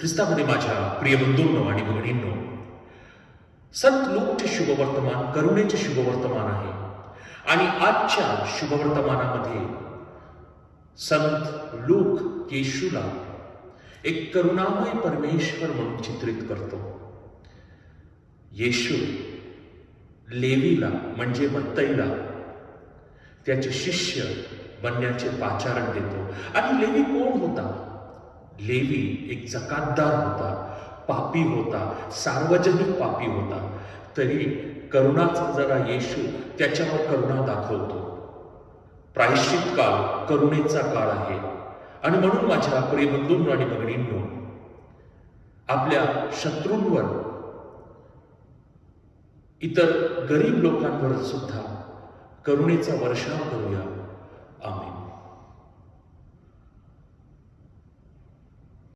ख्रिस्तामध्ये माझ्या प्रिय बंधूंनो आणि भगिनींनो संत लोकचे शुभवर्तमान करुणेचे शुभवर्तमान आहे. आणि आजच्या शुभवर्तमानामध्ये संत लूक येशूला एक करुणामय परमेश्वर म्हणून चित्रित करतो. येशू लेवीला म्हणजे मत्तईला त्याचे शिष्य बनण्याचे पाचारण देतो. आणि लेवी कोण होता? लेवी एक जकातदार होता पापी होता सार्वजनिक पापी होता. तरी करुणाचा जरा येशू त्याच्यावर करुणा दाखवतो. प्रायश्चित काळ करुणेचा काळ आहे. आणि म्हणून माझ्या प्रियबंधूंनो आणि भगिनींनो आपल्या शत्रूंवर इतर गरीब लोकांवर सुद्धा करुणेचा वर्षाव करूया. आम्ही